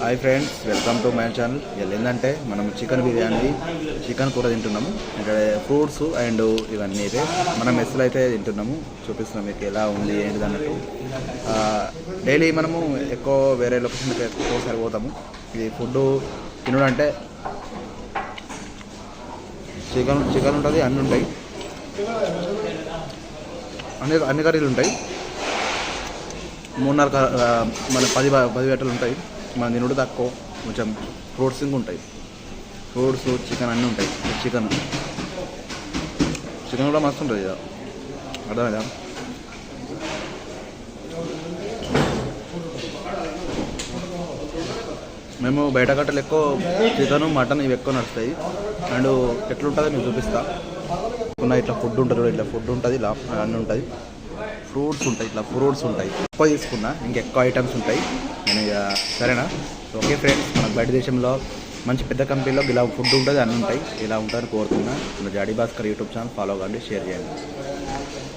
Hi friends welcome to my channel ఇలా ఏంటంటే మనం చికెన్ బిర్యానీ చికెన్ కూర తింటున్నాము. ఇక్కడ ఫ్రూట్స్ అండ్ ఇవన్నీ అయితే మనం మెస్సులు అయితే తింటున్నాము. చూపిస్తున్నాం మీకు ఎలా ఉంది ఏంటిది అన్నట్టు డైలీ మనము ఎక్కువ వేరే లొకేషన్కి ఎక్కువ సరిపోతాము ఇది ఫుడ్ తినడం అంటే చికెన్ చికెన్ ఉంటుంది అన్నీ ఉంటాయి. అన్ని అన్ని కర్రీలు ఉంటాయి. మూడున్నర మన పది బ- పది గంటలు ఉంటాయి. మన తినుడు తక్కువ. కొంచెం ఫ్రూట్స్ ఇంకా ఉంటాయి. ఫ్రూట్స్ చికెన్ అన్నీ ఉంటాయి. చికెన్. చికెన్ కూడా మస్తు ఉంటుంది ఇక అర్థమైందా? మేము బయట కట్టలు ఎక్కువ చికెన్ మటన్ ఇవి ఎక్కువ నడుస్తాయి. అండ్ ఎట్లుంటుందో మీకు చూపిస్తా. ఇట్లా ఫుడ్ ఉంటుంది ఇట్లా ఫుడ్ ఉంటుంది ఇలా అన్నీ ఉంటుంది ఫ్రూట్స్ ఉంటాయి ఇట్లా ఫ్రూట్స్ ఉంటాయి. ఎక్కువ తీసుకున్నా ఇంకెక్కువ ఐటమ్స్ ఉంటాయి. నేను ఇక సరేనా? ఓకే ఫ్రెండ్స్ మన బయట దేశంలో మంచి పెద్ద కంపెనీలో ఇలా ఫుడ్ ఉంటుంది అన్నీ ఉంటాయి. ఇలా ఉంటారని కోరుతున్నా. మన Jadi Bhaskar YouTube channel follow కండి షేర్ చేయండి.